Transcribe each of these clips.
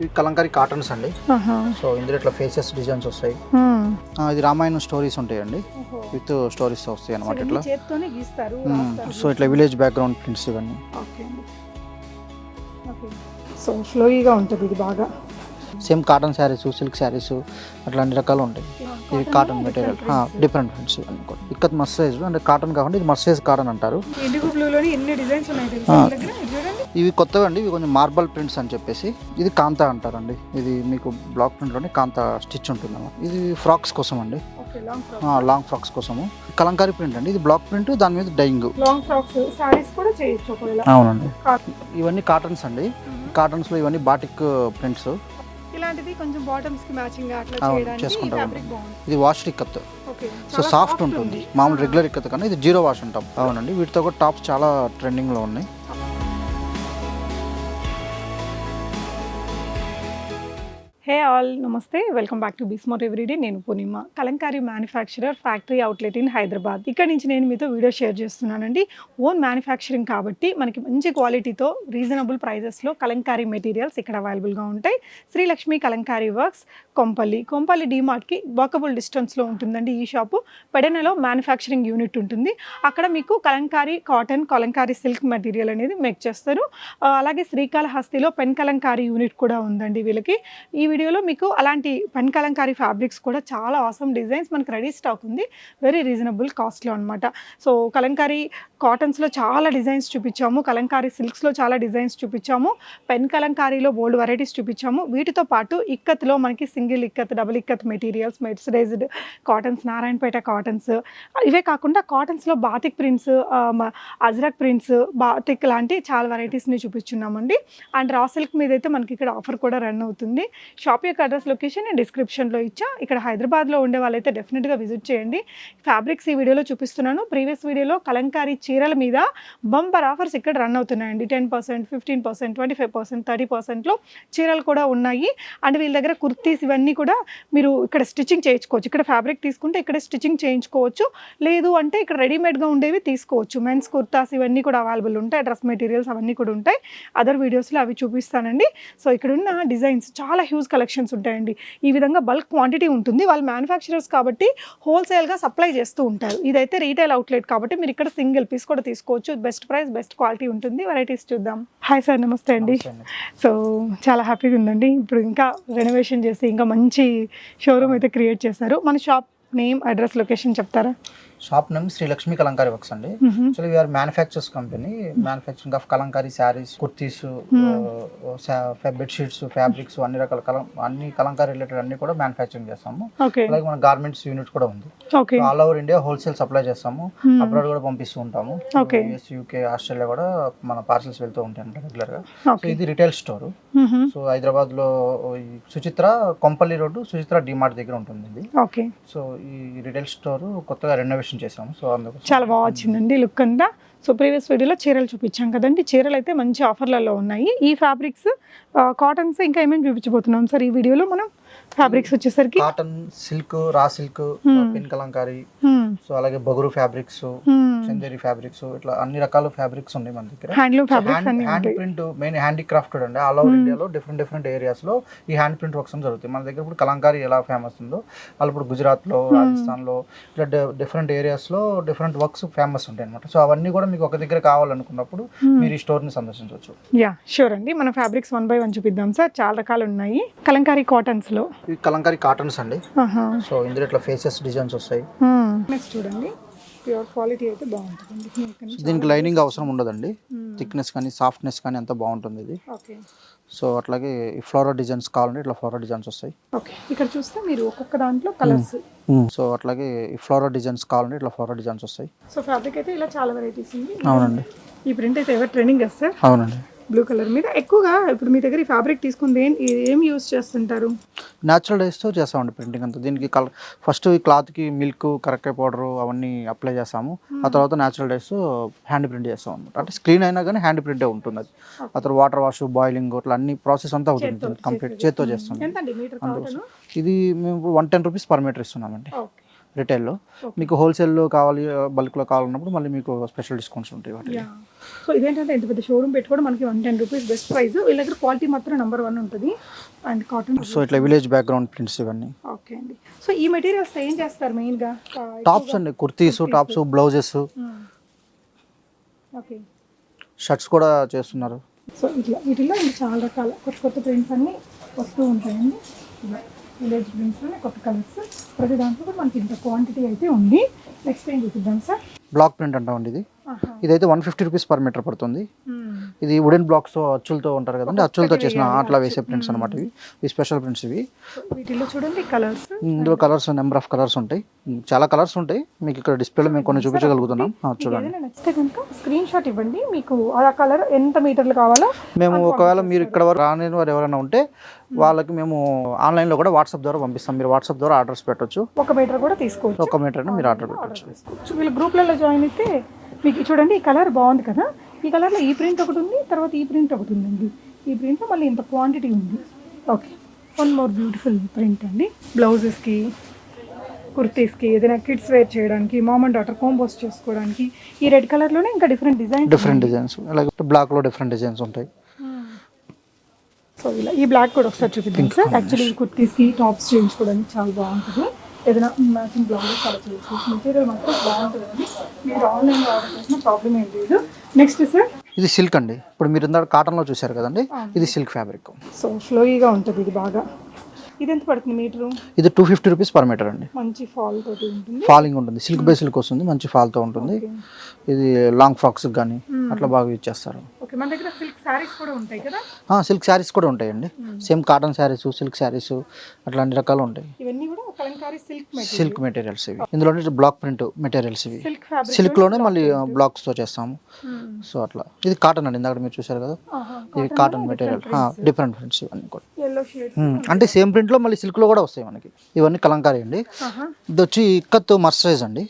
ఇవి కలంకారీ కాటన్స్ అండి. సో ఇందులో ఇట్లా ఫేసెస్ డిజైన్స్ వస్తాయి. ఇది రామాయణం స్టోరీస్ ఉంటాయండి. విత్ స్టోరీస్ వస్తాయి అనమాట ఇట్లా. సో ఇట్లా విలేజ్ బ్యాక్గ్రౌండ్ ప్రింట్స్ ఇవన్నీ. సో ఫ్లోయిగా ఉంటుంది ఇది బాగా. Same cotton sarees silk sarees అట్లా అన్ని రకాలు ఉంటాయి. ఇవి cotton material different prints ikat మస్సైజ్ అంటే కాటన్ కాకుండా ఇది మస్సైజ్ కాటన్ అంటారు. ఇవి కొత్తగా అండి ఇవి కొంచెం మార్బల్ ప్రింట్స్ అని చెప్పేసి. ఇది కాంతా అంటారండి. ఇది మీకు బ్లాక్ ప్రింట్లోనే కాంతా స్టిచ్ ఉంటుంది. ఇది ఫ్రాక్స్ కోసం అండి. లాంగ్ ఫ్రాక్స్ కోసము. కలంకారీ ప్రింట్ అండి. ఇది బ్లాక్ ప్రింట్ దాని మీద డైయింగ్ లాంగ్ ఫ్రాక్స్ సారీస్ కూడా చేయొచ్చు ఒకవేళ. అవునండి. ఇవన్నీ కాటన్స్ అండి. కాటన్స్లో ఇవన్నీ బాటిక్ ప్రింట్స్ ఇలాంటిది కొంచెం బాటమ్స్కి మ్యాచింగ్ అట్లా అవును, చేయడానికి చేసుకుంటాం. ఫ్యాబ్రిక్ బాగుంది ఇది వాష్ ఇక్కత్ సో సాఫ్ట్ ఉంటుంది. మామూలు రెగ్యులర్ ఇక్కత్ కన్నా ఇది జీరో వాష్ ఉంటాం అవునండి. వీటితో కూడా టాప్స్ చాలా ట్రెండింగ్లో ఉన్నాయి. Hey all namaste. Welcome back to బిస్మోట్ everyday నేను Purnima Kalamkari manufacturer factory outlet in Hyderabad ఇక్కడ నుంచి నేను మీతో వీడియో షేర్ చేస్తున్నానండి. ఓన్ మ్యానుఫ్యాక్చరింగ్ కాబట్టి మనకి మంచి క్వాలిటీతో రీజనబుల్ ప్రైజెస్లో కలంకారీ మెటీరియల్స్ ఇక్కడ అవైలబుల్గా ఉంటాయి. శ్రీలక్ష్మి కలంకారీ వర్క్స్ కొంపల్లి. కొంపల్లి డిమార్ట్కి వాకబుల్ డిస్టెన్స్లో ఉంటుందండి ఈ షాపు. పెడనలో మ్యానుఫ్యాక్చరింగ్ యూనిట్ ఉంటుంది. అక్కడ మీకు Kalamkari cotton Kalamkari silk material అనేది మేక్ చేస్తారు. అలాగే శ్రీకాళహస్తిలో పెన్ కలంకారీ యూనిట్ కూడా ఉందండి వీళ్ళకి. ఈ వీడియోలో మీకు అలాంటి పెన్ కలంకారీ ఫ్యాబ్రిక్స్ కూడా చాలా ఆసమ్ డిజైన్స్ మనకి రెడీ స్టాక్ ఉంది. వెరీ రీజనబుల్ కాస్ట్లో అనమాట సో కలంకారీ కాటన్స్లో చాలా డిజైన్స్ చూపించాము. కలంకారీ సిల్క్స్లో చాలా డిజైన్స్ చూపించాము. పెన్ కలంకారీలో బోల్డ్ వెరైటీస్ చూపించాము. వీటితో పాటు ఇక్కత్లో మనకి single ikat double ikat materials mercerised cottons Narayanpet cottons. ఇవే కాకుండా కాటన్స్లో batik prints ajrak prints batik లాంటి చాలా వెరైటీస్ని చూపించున్నామండి అండ్ రా సిల్క్ మీద అయితే మనకి ఇక్కడ ఆఫర్ కూడా రన్ అవుతుంది. షాప్ యొక్క అడ్రస్ లొకేషన్ నేను డిస్క్రిప్షన్లో ఇచ్చా. ఇక్కడ హైదరాబాద్లో ఉండే వాళ్ళైతే డెఫినెట్గా విజిట్ చేయండి. ఫ్యాబ్రిక్స్ ఈ వీడియోలో చూపిస్తున్నాను. ప్రీవియస్ వీడియోలో కలంకారీ చీరల మీద బంపర్ ఆఫర్స్ ఇక్కడ రన్ అవుతున్నాయండి. Ten percent fifteen percent twenty five percent thirty పర్సెంట్లో చీరలు కూడా ఉన్నాయి. అండ్ వీళ్ళ దగ్గర కుర్తీస్ ఇవన్నీ కూడా మీరు ఇక్కడ స్టిచ్చింగ్ చేయించుకోవచ్చు. ఇక్కడ ఫ్యాబ్రిక్ తీసుకుంటే ఇక్కడ స్టిచ్చింగ్ చేయించుకోవచ్చు. లేదు అంటే ఇక్కడ రెడీమేడ్గా ఉండేవి తీసుకోవచ్చు. మెన్స్ కుర్తాస్ ఇవన్నీ కూడా అవైలబుల్ ఉంటాయి. డ్రెస్ మెటీరియల్స్ అవన్నీ కూడా ఉంటాయి. అదర్ వీడియోస్లో అవి చూపిస్తానండి. సో ఇక్కడ ఉన్న డిజైన్స్ చాలా హ్యూజ్ కలెక్షన్స్ ఉంటాయండి. ఈ విధంగా బల్క్ క్వాంటిటీ ఉంటుంది. వాళ్ళు మ్యానుఫ్యాక్చరర్స్ కాబట్టి హోల్సేల్గా సప్లై చేస్తూ ఉంటారు. ఇదైతే రీటైల్ అవుట్లెట్ కాబట్టి మీరు ఇక్కడ సింగిల్ పీస్ కూడా తీసుకోవచ్చు. బెస్ట్ ప్రైస్ బెస్ట్ క్వాలిటీ ఉంటుంది. వెరైటీస్ చూద్దాం. హాయ్ సార్ నమస్తే అండి. సో చాలా హ్యాపీగా ఉందండి. ఇప్పుడు ఇంకా రెనోవేషన్ చేసి ఇంకా మంచి షోరూమ్ అయితే క్రియేట్ చేశారు. మన షాప్ నేమ్ అడ్రస్ లొకేషన్ చెప్తారా? Shop name Srilakshmi Kalamkari works అండి. Actually we are manufacturers company manufacturing of Kalamkari saris kurtis bed sheets fabrics అన్ని రకాల కలం అన్ని కలంకారీ రిలేటెడ్ అన్ని కూడా మ్యానుఫ్యాక్చరింగ్ చేస్తాము. అలాగే మన గార్మెంట్స్ యూనిట్ కూడా ఉంది. All over India wholesale supply చేస్తాము. అబ్రాడ్ కూడా పంపిస్తూ ఉంటాము. యూఎస్ యూకే ఆస్ట్రేలియా కూడా మన పార్సల్స్ వెళ్తూ ఉంటాయి రెగ్యులర్గా. సో ఇది రిటైల్ స్టోర్. సో హైదరాబాద్లో సుచిత్ర కొంపల్లి రోడ్డు సుచిత్ర డిమార్ట్ దగ్గర ఉంటుంది సో ఈ రిటైల్ స్టోర్ కొత్తగా రెనోవేషన్ చేసాము సో అందుకు చాలా బాగా వచ్చిందండి లుక్ అంతా. సో ప్రీవియస్ వీడియోలో చీరలు చూపించాం కదండి. చీరలు అయితే మంచి ఆఫర్లలో ఉన్నాయి. ఈ ఫ్యాబ్రిక్స్ కాటన్స్ ఇంకా ఏమేమి చూపించబోతున్నాం సార్ ఈ వీడియోలో మనం? ఫ్యాబ్రిక్స్ వచ్చేసరికి cotton silk raw silk Hmm. Pen Kalamkari Hmm. So అలాగే Bagru fabrics. Hmm. Chanderi fabrics ఇట్లా అన్ని రకాల ఫ్యాబ్రిక్స్ ఉన్నాయి మన దగ్గర. హ్యాండ్లూమ్ ఫ్యాబ్రిక్స్ అన్ని hand print main handicraft అండి. ఆల్ ఓవర్ ఇండియాలో డిఫరెంట్ డిఫరెంట్ ఏరియాస్లో ఈ హ్యాండ్ ప్రింట్ వర్క్స్ జరుగుతాయి. మన దగ్గర ఇప్పుడు కలంకారీ ఎలా ఫేమస్ ఉందో వాళ్ళు ఇప్పుడు గుజరాత్లో రాజస్థాన్లో ఇట్లా డిఫరెంట్ ఏరియాస్లో డిఫరెంట్ వర్క్స్ ఫేమస్ ఉంటాయి అనమాట సో అవన్నీ కూడా మీకు ఒక దగ్గర కావాలనుకున్నప్పుడు మీరు ఈ స్టోర్ని సందర్శించవచ్చు. యా షూర్ అండి. మన ఫ్యాబ్రిక్స్ వన్ బై వన్ చూపిద్దాం సార్. చాలా రకాలు ఉన్నాయి. కలంకారీ కాటన్స్లో. కలంకారీ కాటన్స్ అండి. సో ఇందులో ఇట్లా ఫేసెస్ డిజైన్స్ వస్తాయి. Hmm. నెక్స్ట్ చూడండి. ప్యూర్ క్వాలిటీ అయితే బాగుంటుంది. దీనికి లైనింగ్ అవసరం ఉండదండి. థిక్నెస్ కానీ సాఫ్ట్నెస్ కానీ అంత బాగుంటుంది ఇది. ఓకే. సో అట్లాగే ఈ ఫ్లోరల్ డిజైన్స్ కావాలంటే ఇట్లా ఫ్లోరల్ డిజైన్స్ వస్తాయి. ఓకే. ఇక్కడ చూస్తే మీరు ఒక్కొక్క దాంట్లో కలర్స్ సో అట్లాగే ఈ ఫ్లోరల్ డిజైన్స్ కావాలంటే ఇట్లా ఫ్లోరల్ డిజైన్స్ వస్తాయి. సో ఫ్యాబ్రిక్ అయితే ఇలా చాలా వెరైటీస్ ఉంది. అవునండి. ఈ ప్రింట్ అయితే ఎవరు ట్రెండింగ్ సార్ అవునండి. బ్లూ కలర్ మీద. ఎక్కువగా ఇప్పుడు మీ దగ్గర ఈ ఫ్యాబ్రిక్ తీసుకుంది ఏం ఏం యూస్ చేస్తుంటారు? న్యాచురల్ డైస్తో చేస్తామండి ప్రింటింగ్ అంతా. దీనికి కలర్ ఫస్ట్ ఈ క్లాత్కి మిల్క్ కరెక్టే పౌడర్ అవన్నీ అప్లై చేస్తాము. ఆ తర్వాత న్యాచురల్ డైస్ హ్యాండ్ ప్రింట్ చేస్తాం అనమాట అంటే స్క్రీన్ అయినా కానీ హ్యాండ్ ప్రింటే ఉంటుంది అది. ఆ తర్వాత వాటర్ వాష్ బాయిలింగ్ అట్లా అన్ని ప్రాసెస్ అంతా అవుతుంది కంప్లీట్ చేత్తో చేస్తాం. మీటర్ కాటన్ ఇది మేము one ten rupees per metre ఇస్తున్నామండి. రిటైల్లో. మీకు హోల్సేల్లో కావాలి బల్క్లో కావాలన్నప్పుడు మళ్ళీ మీకు స్పెషల్ డిస్కౌంట్స్ ఉంటాయి వాటి సో ఇదేంటంటే ఇంత పెద్ద షోరూమ్ పెట్టుకోవడం మనకి one ten rupees best price. వీళ్ళ దగ్గర క్వాలిటీ మాత్రం నెంబర్ వన్ ఉంటుంది. అండ్ కాటన్ సో ఇట్లా విలేజ్ బ్యాక్గ్రౌండ్ ప్రింట్స్ ఇవన్నీ. ఓకే అండి. సో ఈ మెటీరియల్స్ ఏం చేస్తారు మెయిన్గా? టాప్స్ అండి kurtis tops blouses. Okay. Shirts కూడా చేస్తున్నారు. సో ఇట్లా వీటిలో చాలా రకాల కొత్త కొత్త ప్రింట్స్ అన్నీ వస్తూ ఉంటాయండి. విలేజ్ ప్రింట్స్లోనే కొత్త కలర్స్ ప్రతి దాంట్లో కూడా మనకి ఇంత క్వాంటిటీ అయితే ఉంది. నెక్స్ట్ ఏం చూపిద్దాం సార్ బ్లాక్ ప్రింట్ అంటామండి ఇది. ఇదైతే one fifty rupees per metre పడుతుంది. ఇది వుడెన్ బ్లాక్స్తో అచ్చులతో ఉంటారు కదండి అచ్చులతో చేసిన అట్లా. వేసే ప్రింట్స్ అనమాట ఇవి. ఇవి స్పెషల్ ప్రింట్స్ ఇవి. చూడండి కలర్స్ ఇందులో కలర్స్ నెంబర్ ఆఫ్ కలర్స్ ఉంటాయి. చాలా కలర్స్ ఉంటాయి. మీకు ఇక్కడ డిస్ప్లేలో మేము కొన్ని చూపించగలుగుతున్నాం. చూడండి. నచ్చితే కనుక స్క్రీన్ షాట్ ఇవ్వండి. మీకు ఆ కలర్ ఎంత మీటర్లు కావాలో మేము ఒకవేళ మీరు ఇక్కడ వరకు రాని వారు ఎవరైనా ఉంటే వాళ్ళకి మేము ఆన్లైన్లో కూడా వాట్సాప్ ద్వారా పంపిస్తాం. మీరు వాట్సాప్ ద్వారా ఆర్డర్స్ పెట్టొచ్చు. ఒక మీటర్ కూడా తీసుకోవచ్చు. ఒక మీటర్ మీరు ఆర్డర్ పెట్టచ్చు. వీళ్ళు గ్రూప్లలో జాయిన్ అయితే మీకు చూడండి ఈ కలర్ బాగుంది కదా? ఈ కలర్లో ఈ ప్రింట్ ఒకటి ఉంది తర్వాత ఈ ప్రింట్ ఒకటి ఉందండి. ఈ ప్రింట్లో మళ్ళీ ఇంత క్వాంటిటీ ఉంది. Okay one more beautiful print అండి. బ్లౌజెస్కి కుర్తీస్కి ఏదైనా కిడ్స్ వేర్ చేయడానికి మామ్ అండ్ డాటర్ కాంబోస్ చేసుకోవడానికి ఈ రెడ్ కలర్లోనే ఇంకా డిఫరెంట్ డిజైన్ డిఫరెంట్ డిజైన్స్ అలాగే బ్లాక్లో డిఫరెంట్ డిజైన్స్ ఉంటాయి. సో ఇలా ఈ బ్లాక్ కూడా ఒకసారి చూపిద్దాం సార్. యాక్చువల్లీ కుర్తీస్కి టాప్స్ చేయించుకోవడానికి చాలా బాగుంటుంది. ఏదైనా మ్యాచింగ్ బ్లౌజెస్ అలా చేసుకోవచ్చు మెటీరియల్ మాత్రం బాగుంటుందండి మీరు ఆన్లైన్లో ఆర్డర్ చేసిన ప్రాబ్లం ఏం లేదు. నెక్స్ట్ సార్ ఇది సిల్క్ అండి. ఇప్పుడు మీరు ఇందాక కాటన్లో చూశారు కదండి. ఇది సిల్క్ ఫ్యాబ్రిక్ సో ఫ్లోయిగా ఉంటుంది ఇది బాగా. ఇది ఎంత పడుతుంది మీటరు ఇది two fifty rupees per metre అండి. మంచి ఫాల్ తోటి ఉంటుంది. ఫాలింగ్ ఉంటుంది. సిల్క్ బై సిల్క్ వస్తుంది మంచి ఫాల్తో ఉంటుంది. ఇది లాంగ్ ఫ్రాక్స్ కానీ అట్లా బాగా యూజ్ చేస్తారు. ఓకే మన దగ్గర సిల్క్ శారీస్ కూడా ఉంటాయి కదా? సిల్క్ శారీస్ కూడా ఉంటాయండి. Same cotton saris silk saris అట్లాంటి రకాలు ఉంటాయి. ఇవన్నీ కూడా కలంకారీ సిల్క్ సిల్క్ మెటీరియల్స్ ఇవి. ఇందులో బ్లాక్ ప్రింట్ మెటీరియల్స్ ఇవి. సిల్క్ సిల్క్లోనే మళ్ళీ బ్లాక్స్తో చేస్తాము. సో అట్లా. ఇది కాటన్ అండి ఇందాక మీరు చూసారు కదా? ఇవి కాటన్ మెటీరియల్ డిఫరెంట్ ప్రింట్స్ ఇవన్నీ కూడా. ఉమ్, అంటే సేమ్ ప్రింట్లో మళ్ళీ సిల్క్లో కూడా వస్తాయి మనకి. ఇవన్నీ కలంకారీ అండి. ఇది వచ్చి ఇక్కత్ మర్సరైజ్ అండి.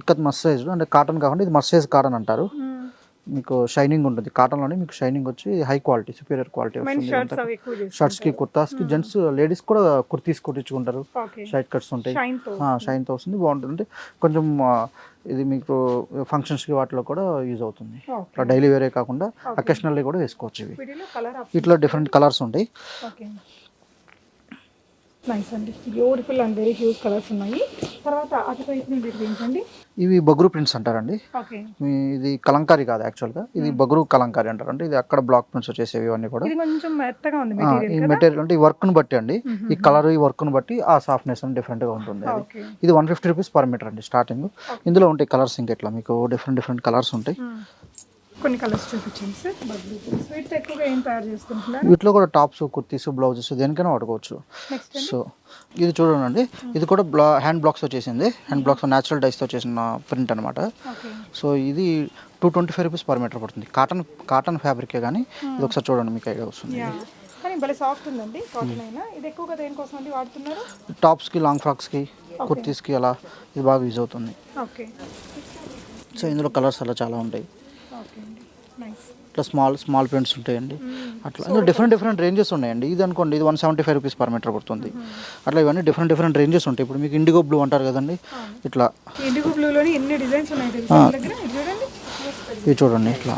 ఇక్కత్ మర్సరైజ్ అంటే కాటన్ కాకుండా ఇది మర్సరైజ్ కాటన్ అంటారు. మీకు షైనింగ్ ఉంటుంది. కాటన్లోనే మీకు షైనింగ్ వచ్చి హై క్వాలిటీ సుపీరియర్ క్వాలిటీ వస్తుంది షర్ట్స్కి కుర్తాస్కి జెంట్స్ లేడీస్ కూడా కుర్తీస్ కుట్టించుకుంటారు. షైట్ కట్స్ ఉంటాయి. షైన్తో షైన్తో వస్తుంది. బాగుంటుంది. అంటే కొంచెం ఇది మీకు ఫంక్షన్స్కి వాటిలో కూడా యూజ్ అవుతుంది. ఇట్లా డైలీ వేరే కాకుండా అకేషనల్లీ కూడా వేసుకోవచ్చు ఇవి. ఇట్లా డిఫరెంట్ కలర్స్ ఉంటాయి. నైస్ అండి. Beautiful and very huge colours ఉన్నాయి. తర్వాత అటువైపు నుండి ఏంటండి? ఇవి బగురు ప్రింట్స్ అంటారండి. ఇది కలంకారీ కాదు యాక్చువల్గా ఇది బగురు కలంకారీ అంటారు అంటే ఇది అక్కడ బ్లాక్ ప్రింట్స్ వచ్చేసేవి ఇవన్నీ కూడా. ఈ మెటీరియల్ అంటే ఈ వర్క్ను బట్టి అండి. ఈ కలర్ ఈ వర్క్ను బట్టి ఆ సాఫ్ట్నెస్ అని డిఫరెంట్గా ఉంటుంది అది. ఓకే. ఇది one fifty rupees per metre అండి స్టార్టింగ్ ఇందులో ఉంటాయి కలర్స్ ఇంకెట్లా? మీకు డిఫరెంట్ డిఫరెంట్ కలర్స్ ఉంటాయి. కొన్ని కలర్స్ చూపించండి సార్. వీటితో ఎక్కువగా ఏం తయారు చేసుకుంటున్నారు? వీటిలో కూడా టాప్స్ కుర్తీస్ బ్లౌజెస్ దేనికైనా వాడుకోవచ్చు. సో ఇది చూడండి. ఇది కూడా బ్లా హ్యాండ్ బ్లాక్స్తో చేసింది. హ్యాండ్ బ్లాక్స్ న్యాచురల్ డైస్తో చేసిన ప్రింట్ అనమాట సో ఇది two twenty five rupees per metre పడుతుంది కాటన్ కాటన్ ఫ్యాబ్రికే కానీ ఇది ఒకసారి చూడండి మీకు ఐడియా వస్తుంది. యా కానీ భలే సాఫ్ట్ ఉందండి కాటన్ అయినా. ఇది ఎక్కువగా దేనికోసం అండి వాడుతున్నారు? టాప్స్కి లాంగ్ ఫ్రాక్స్కి కుర్తీస్కి అలా ఇది బాగా యూజ్ అవుతుంది. ఓకే సో ఇందులో కలర్స్ అలా చాలా ఉంటాయి. ఇట్లా స్మాల్ స్మాల్ ప్రింట్స్ ఉంటాయండి. అట్లా. ఇందులో డిఫరెంట్ డిఫరెంట్ రేంజెస్ ఉన్నాయండి. ఇది అనుకోండి ఇది one seventy five rupees per metre పడుతుంది. అట్లా ఇవన్నీ డిఫరెంట్ డిఫరెంట్ రేంజెస్ ఉంటాయి. ఇప్పుడు మీకు ఇండిగో బ్లూ అంటారు కదండి. ఇట్లా. ఇండిగో బ్లూలోని ఎన్ని డిజైన్స్ ఉన్నాయి ఇది చూడండి. ఇట్లా.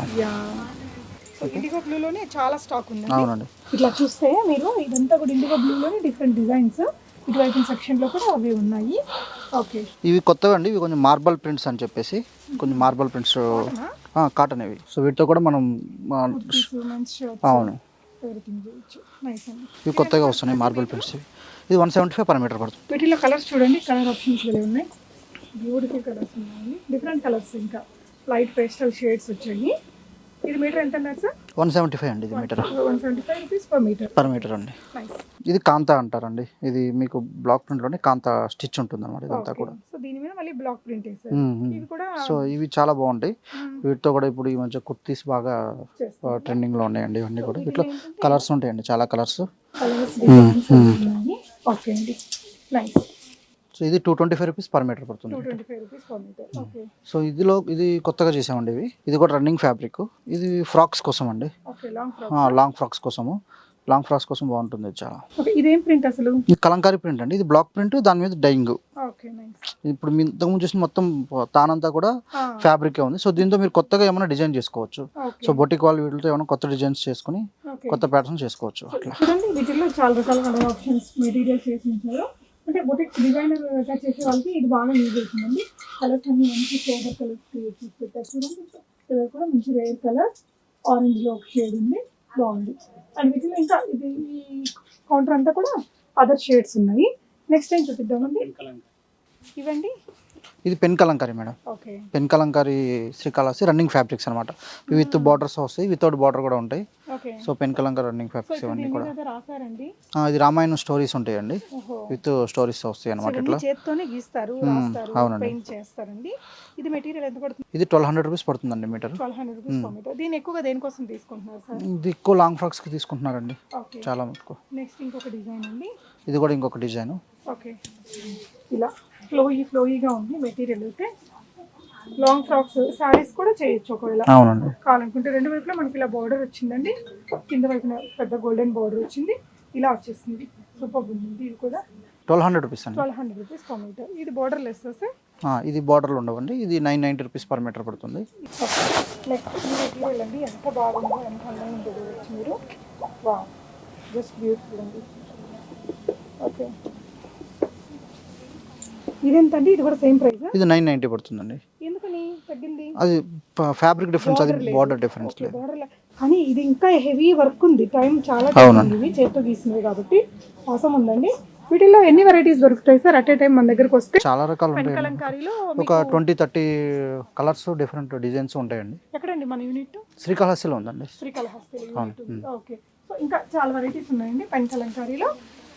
ఇండిగో బ్లూలోనే చాలా స్టాక్ ఉంది అవునండి. ఇట్లా చూస్తే మీరు ఇదంతా కూడా ఇండిగో బ్లూలోనే డిఫరెంట్ డిజైన్స్ ఇటువైపు సెక్షన్లో కూడా అవి ఉన్నాయి. ఓకే ఇవి కొత్తగా అండి ఇవి కొంచెం మార్బల్ ప్రింట్స్ అని చెప్పేసి. కొంచెం మార్బల్ ప్రింట్స్ కాటన్ ఇవి. సో వీటితో కూడా మనం అవును. ఇవి కొత్తగా వస్తున్నాయి మార్బల్ ఇవి. ఇది one seventy five per metre పడుతుంది. వీటిలో కలర్స్ చూడండి కలర్ ఆప్షన్స్ ఉన్నాయి. బ్యూటిఫుల్ కలర్స్ ఉన్నాయండి. డిఫరెంట్ కలర్స్ ఇంకా. లైట్ పేస్టల్ షేడ్స్ వచ్చాయి. ఇది మీటర్ ఎంత సార్? వన్ సెవెంటీ ఫైవ్ అండి ఇది metre one seventy five rupees per metre per metre అండి. నైస్ ఇది కాంతా అంటారండి. ఇది మీకు బ్లాక్ ప్రింట్లోనే కాంతా స్టిచ్ ఉంటుంది అనమాట ఇదంతా కూడా. సో దీని మీద మళ్ళీ బ్లాక్ ప్రింట్. ఇవి కూడా సో ఇవి చాలా బాగుంటాయి. వీటితో కూడా ఇప్పుడు ఈ మధ్య కుర్తీస్ బాగా చేస్తారు. ట్రెండింగ్లో ఉన్నాయండి ఇవన్నీ కూడా. ఇట్లా కలర్స్ ఉంటాయండి చాలా కలర్స్. ఓకే అండి. నైస్. సో ఇది two twenty five rupees per metre పడుతుంది. సో ఇదిలో ఇది కొత్తగా చేసామండి ఇవి. ఇది కూడా రన్నింగ్ ఫ్యాబ్రిక్. ఇది ఫ్రాక్స్ కోసం అండి okay long frock long frocks కోసము. లాంగ్ ఫ్రాక్స్ కోసం బాగుంటుంది చాలా. ఇదేం ప్రింట్ అసలు? ఇది కలంకారీ ప్రింట్ అండి. ఇది బ్లాక్ ప్రింట్ దాని మీద డైయింగ్. ఇప్పుడు మీ ఇంతకుముందు చూసిన మొత్తం తానంతా కూడా ఫ్యాబ్రిక్ ఉంది. సో దీంతో మీరు కొత్తగా ఏమైనా డిజైన్ చేసుకోవచ్చు. సో బొటిక్ వాళ్ళ వీటితో ఏమైనా కొత్త డిజైన్స్ చేసుకుని కొత్త ప్యాటర్న్ చేసుకోవచ్చు అట్లా. చూడండి వీటిల్లో చాలా రకాల ఆప్షన్స్ మెటీరియల్స్ చేసి అంటే బొటిక్ డిజైనర్ చేసే వాళ్ళకి ఇది బాగా యూజ్ అవుతుందండి కలర్స్ అన్ని మంచి కలర్స్ క్రియేట్ చేసి పెట్టారు. చూడండి కలర్ కూడా మంచి రేర్ కలర్ ఆరెంజ్లో ఒక షేడ్ ఉంది. బాగుంది. అండ్ వీటిలో ఇంకా ఇది ఈ కౌంటర్ అంతా కూడా అదర్ షేడ్స్ ఉన్నాయి. నెక్స్ట్ ఏం చూపిద్దామండి ఇవండి? ఇది pen Kalamkari madam. Okay pen Kalamkari Srikalahasti running fabrics అనమాట విత్ బార్డర్స్ వస్తాయి వితౌట్ బార్డర్ కూడా ఉంటాయి. So pen Kalamkari running so fabrics ఇప్పుడు ఇవన్నీ దీని కూడా. ఇది రామాయణం స్టోరీస్ ఉంటాయండి. విత్ స్టోరీస్ వస్తాయి అనమాట ఇట్లా. గీస్తారు అవునండి. చేస్తారండి. ఇది మెటీరియల్ ఎంత పడుతుంది? ఇది ట్వెల్వ్ హండ్రెడ్ రూపీస్ పడుతుందండి మీటర్. దీన్ని ఎక్కువగా దేనికోసం తీసుకుంటున్నారు సార్? ఇది ఎక్కువ లాంగ్ ఫ్రాక్స్కి తీసుకుంటున్నారండి. ఓకే. చాలా మటుకు. నెక్స్ట్ ఇంకొక డిజైన్ అండి. ఇది కూడా ఇంకొక డిజైన్. ఓకే. ఇలా ఫ్లోయీ ఫ్లోయీగా ఉంది మెటీరియల్ అయితే. లాంగ్ ఫ్రాక్స్ శారీస్ కూడా చేయొచ్చు ఒకవేళ. అవునండి. కావాలనుకుంటే రెండు వైపులా మనకి ఇలా బార్డర్ వచ్చిందండి. కింద వైపున పెద్ద గోల్డెన్ బార్డర్ వచ్చింది. ఇలా వచ్చేసింది. సూపర్ ఉంది ఇది కూడా. ట్వెల్వ్ హండ్రెడ్ రూపీస్ అండి. Twelve hundred rupees per metre ఇది బార్డర్ లెస్ సార్? ఇది బార్డర్లు ఉండవండి. ఇది nine ninety rupees per metre పడుతుంది. మెటీరియల్ అండి. ఎంత బాగుందో ఎంత అందంగా మీరు. వా జస్ట్ బ్యూటిఫుల్ అండి. ఓకే ఇదెంతండి? ఇది కూడా సేమ్ ప్రైస్ ఇది నైన్ నైంటీ పడుతుందండి. అది ఫ్యాబ్రిక్ డిఫరెన్స్ అది బార్డర్ డిఫరెన్స్ లేదు. కానీ ఇది ఇంకా హెవీ వర్క్ ఉంది. టైం చాలా. ఇవి చేతితో గీసినవి కాబట్టి అవసరం ఉందండి. వీటిల్లో ఎన్ని వెరైటీస్ దొరుకుతాయి సార్? అట్ ఏ టైం మన దగ్గరకు వస్తే చాలా రకాలు కలంకారీలో ఒక twenty thirty colours different designs ఉంటాయండి. ఎక్కడండి మన యూనిట్? శ్రీకాళహస్తిలో ఉందండి. శ్రీకాళహస్తి ఓకే. సో ఇంకా చాలా వెరైటీస్ ఉన్నాయండి పెన్ కలంకారీలో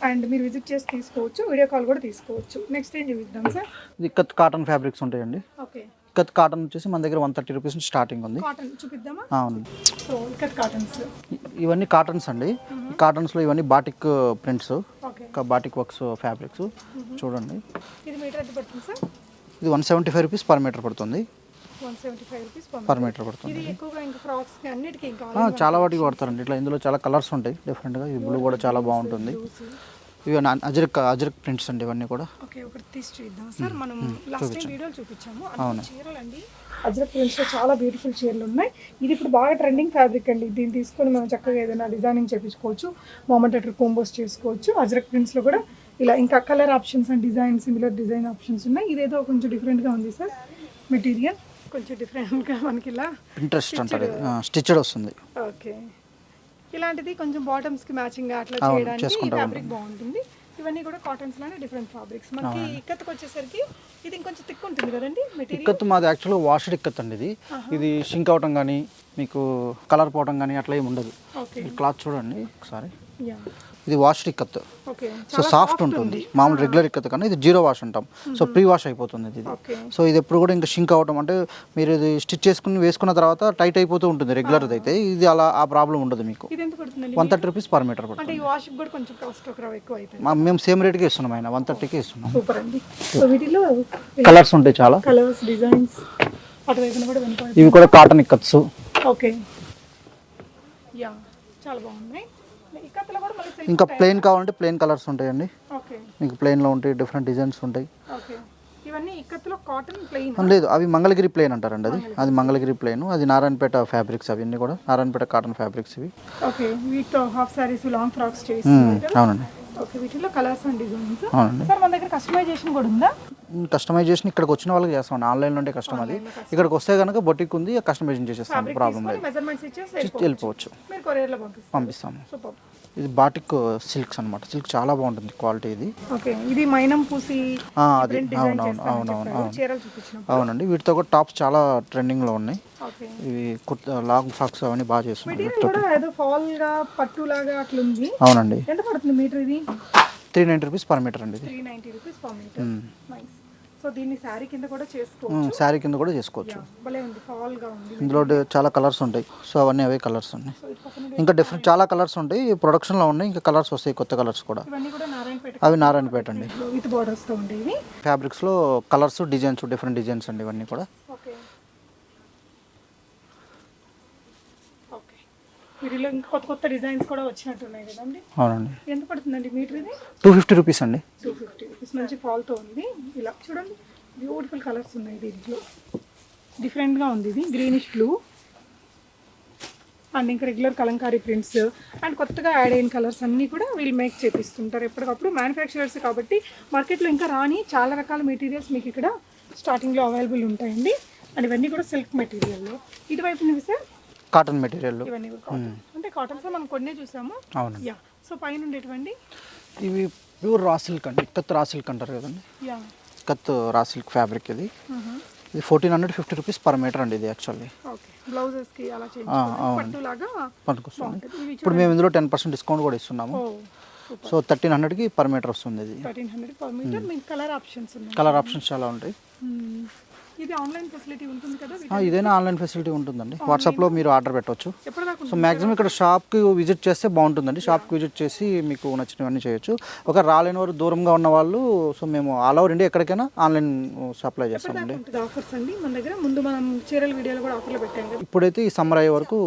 అండ్ మీరు విజిట్ చేసి తీసుకోవచ్చు. వీడియో కాల్ కూడా తీసుకోవచ్చు. నెక్స్ట్ ఏం చూపిద్దాం సార్? ఇది కాటన్ ఫ్యాబ్రిక్స్ ఉంటాయండి. ఓకే. ఇక్కత్ కాటన్ వచ్చేసి మన దగ్గర వన్ థర్టీ రూపీస్ నుంచి స్టార్టింగ్ ఉంది. కాటన్ చూపిద్దామా? అవును. సో ఇక్కడ కాటన్స్. ఇవన్నీ కాటన్స్ అండి. కాటన్స్లో ఇవన్నీ batik prints okay. Batik works fabrics చూడండి. ఇది మీటర్ ఎంత పడుతుంది సార్? ఇది one seventy five rupees per metre పడుతుంది. Per metre. పడుతుంది చాలా వాటికి వాడతారండి. ఇట్లా ఇందులో చాలా కలర్స్ ఉంటాయి. డిఫరెంట్గా ఈ బ్లూ కూడా చాలా బాగుంటుంది. ఇవి అజరక్ అజరక్ ప్రింట్స్ అండి ఇవన్నీ కూడా. ఓకే ఒకటి తీసి చూద్దాం సార్ మనం లాస్ట్ టైం వీడియోలు చూపించాము. అన్ని చీరలు అండి అజ్రక్ ప్రింట్స్లో చాలా బ్యూటిఫుల్ చీరలు ఉన్నాయి. ఇది ఇప్పుడు బాగా ట్రెండింగ్ ఫ్యాబ్రిక్ అండి. దీన్ని తీసుకొని మనం చక్కగా ఏదైనా డిజైనింగ్ చేపించుకోవచ్చు. మోమెంటెటర్ కోంబోస్ చేసుకోవచ్చు. అజ్రక్ ప్రింట్స్లో కూడా ఇలా ఇంకా colour options and design similar design options ఉన్నాయి. ఇదేదో కొంచెం different గా ఉంది సార్ మెటీరియల్ కొంచెం different గా మనకి ఇలా ఇంట్రెస్ట్ అంటారు. స్టిచ్డ్ వస్తుంది. ఓకే. ఇలాంటిది కొంచెం బాటమ్స్కి మ్యాచింగ్గా అట్లా చేయడానికి ఈ ఫ్యాబ్రిక్ బాగుంటుంది. ఇవన్నీ కూడా కాటన్స్లోనే డిఫరెంట్ ఫ్యాబ్రిక్స్ మనకి ఇక్కత్కి వచ్చేసరికి ఇది ఇంకొంచెం థిక్ ఉంటుంది కదండి మెటీరియల్ ఇక్కత్ మాది యాక్చువల్గా వాష్డ్ ఇక్కత్ అండి ఇది. ఇది షింక్ అవటం కానీ మీకు కలర్ పోవటం కానీ అట్లా ఏమి ఉండదు. క్లాత్ చూడండి ఒకసారి. ఇది washed ikat okay so soft ఉంటుంది. మామూలు రెగ్యులర్ ఇక్కత్ కన్నా ఇది జీరో వాష్ అంటాం. సో ప్రీ వాష్ అయిపోతుంది ఇది. సో ఇది ఎప్పుడు కూడా ఇంకా షింక్ అవటం అంటే మీరు ఇది స్టిచ్ చేసుకుని వేసుకున్న తర్వాత టైట్ అయిపోతూ ఉంటుంది రెగ్యులర్ అయితే. ఇది అలా ఆ ప్రాబ్లం ఉండదు మీకు. One thirty rupees per metre పడుతుంది. వాష్ మేము సేమ్ రేట్కి ఇస్తున్నాం ఆయన. వన్ థర్టీకి ఇస్తున్నాం. కలర్స్ ఉంటాయి చాలా. కలర్స్ డిజైన్స్ ఇవి కూడా కాటన్ ఇక్కత్స్ ఓకే యా చాలా బాగున్నాయి ఇక్కత్లో కూడా మళ్ళీ silk ఇంకా. ప్లెయిన్ కావాలంటే ప్లెయిన్ కలర్స్ ఉంటాయండి. మీకు ప్లెయిన్లో ఉంటాయి డిఫరెంట్ డిజైన్స్ ఉంటాయి. ప్లెయిన్ లేదు అవి మంగళగిరి ప్లేన్ అంటారండి అది. అది మంగళగిరి ప్లేన్ అది నారాయణపేట ఫ్యాబ్రిక్స్ అవన్నీ కూడా. నారాయణపేట కాటన్ ఫ్యాబ్రిక్స్ ఇవి. అవునండి. కస్టమైజేషన్ ఇక్కడికి వచ్చిన వాళ్ళకి చేస్తామండి. ఆన్లైన్లో ఉంటే కష్టం అది. ఇక్కడికి వస్తే కనుక బొటిక్ ఉంది కస్టమైజేషన్ చేసేస్తాం ప్రాబ్లం లేదు. వెళ్ళిపోవచ్చు. పంపిస్తాము. ఇది బాటిక్ సిల్క్స్ అన్నమాట. సిల్క్ చాలా బాగుంటుంది క్వాలిటీ ఇది. ఓకే. ఇది మైనం పూసి అది అవునవును అవునవును అవును. అవునండి. వీటితో కూడా టాప్స్ చాలా ట్రెండింగ్లో ఉన్నాయి. ఇవి కుర్తా లాంగ్ ఫ్రాక్స్ అవన్నీ బాగా చేస్తున్నాయి అవునండి. ఎంత పడుతుంది మీటర్ ఇది? Three ninety rupees per metre అండి ఇది. సో దీన్ని శారీ కింద కూడా చేసుకోవచ్చు? శారీ కింద కూడా చేసుకోవచ్చు. భలే ఇందులో చాలా కలర్స్ ఉంటాయి. సో అవన్నీ అవే కలర్స్ ఉన్నాయి. ఇంకా డిఫరెంట్ చాలా కలర్స్ ఉంటాయి. ప్రొడక్షన్లో ఉన్నాయి. ఇంకా కలర్స్ వస్తాయి. కొత్త కలర్స్ కూడా. అవి నారాయణపేట అండి. ఫ్యాబ్రిక్స్లో కలర్స్ డిజైన్స్ డిఫరెంట్ డిజైన్స్ అండి ఇవన్నీ కూడా. ఓకే. ఓకే. వీటిలో ఇంకా కొత్త కొత్త డిజైన్స్ కూడా వచ్చినట్టున్నాయి కదండి. అవునండి. ఎంత పడుతుందండి మీటర్ ఇది? టూ ఫిఫ్టీ రూపీస్ అండి. టూ ఫిఫ్టీ రూపీస్ మంచి ఫాల్తో ఉంది. ఇలా చూడండి. బ్యూటిఫుల్ కలర్స్ ఉన్నాయి దీంట్లో. డిఫరెంట్గా ఉంది ఇది. గ్రీనిష్ బ్లూ అండ్ ఇంకా రెగ్యులర్ కలంకారీ ప్రింట్స్ అండ్ కొత్తగా యాడ్ అయిన కలర్స్ అన్నీ కూడా వీళ్ళు మేక్ చేపిస్తుంటారు ఎప్పటికప్పుడు. మ్యానుఫ్యాక్చరర్స్ కాబట్టి మార్కెట్లో ఇంకా రాని చాలా రకాల మెటీరియల్స్ మీకు ఇక్కడ స్టార్టింగ్లో అవైలబుల్ ఉంటాయండి. అండ్ ఇవన్నీ కూడా సిల్క్ మెటీరియల్లో ఇటువైపు నుంచి సార్ కాటన్ మెటీరియల్ ఇవన్నీ కూడా కాటన్ అంటే కాటన్స్ మనం కొన్నే చూసాము. అవునండి. యా సో పైన ఉండేటువంటి ఇవి ప్యూర్ రా సిల్క్ అండి. ఇక్కత్ రా సిల్క్ అంటారు కదండి. Yeah ikat raw silk fabric ఇది. ఇది fourteen hundred fifty rupees per metre అండి ఇది యాక్చువల్లీ ఇవి ఇప్పుడు మేము ఇందులో టెన్ పర్సెంట్ డిస్కౌంట్ కూడా ఇస్తున్నాము. సో థర్టీన్ హండ్రెడ్కి పర్ మీటర్ వస్తుంది ఇది. కలర్ ఆప్షన్స్ ఆప్షన్స్ చాలా ఉంటాయి. మ్మ్. ఇది ఆన్లైన్ ఫెసిలిటీ ఉంటుంది కదా? ఇదైనా ఆన్లైన్ ఫెసిలిటీ ఉంటుందండి. వాట్సాప్లో మీరు ఆర్డర్ పెట్టవచ్చు సో మ్యాక్సిమం ఇక్కడ షాప్కి విజిట్ చేస్తే బాగుంటుందండి. షాప్కి విజిట్ చేసి మీకు నచ్చినవన్నీ చేయొచ్చు. ఒక రాలేని వారు దూరంగా ఉన్న వాళ్ళు సో మేము ఆల్ ఓవర్ ఇండియా ఎక్కడికైనా ఆన్లైన్ సప్లై చేస్తామండి. ఆఫర్స్ అండి? మన దగ్గర ముందు మనం చీరల వీడియోలో కూడా ఆఫర్లు పెట్టాం కదా? ఇప్పుడైతే ఈ సమ్మర్ అయ్యే వరకు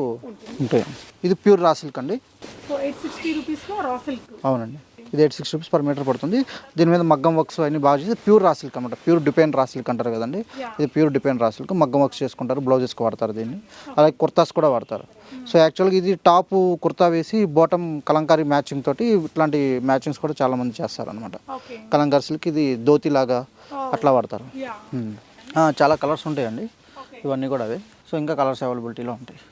ఉంటాయి. ఇది ప్యూర్ రా సిల్క్ అండి. సో ఎయిట్ సిక్స్టీ రూపీస్లో రా సిల్క్. అవునండి. ఇది eight six rupees per metre పడుతుంది. దీని మీద మగ్గం వర్క్స్ అన్ని బాగా చేసి ప్యూర్ రా సిల్క్ అనమాట ప్యూర్ డిపెండ్ రా సిల్క్ అంటారు కదండి. ఇది ప్యూర్ డిపెండ్ రా సిల్క్. మగ్గం వర్క్స్ చేసుకుంటారు బ్లౌజెస్కి వాడతారు దీన్ని. అలాగే కుర్తాస్ కూడా వాడతారు. సో యాక్చువల్గా ఇది టాప్ కుర్తా వేసి బాటమ్ కలంకారీ మ్యాచింగ్ తోటి ఇట్లాంటి మ్యాచింగ్స్ కూడా చాలా మంది చేస్తారు అనమాట కలంకారీ సిల్క్ ఇది ధోతి లాగా అట్లా వాడతారు. Hmm. చాలా కలర్స్ ఉంటాయండి. ఇవన్నీ కూడా అవే. సో ఇంకా కలర్స్ అవైలబిలిటీలో ఉంటాయి.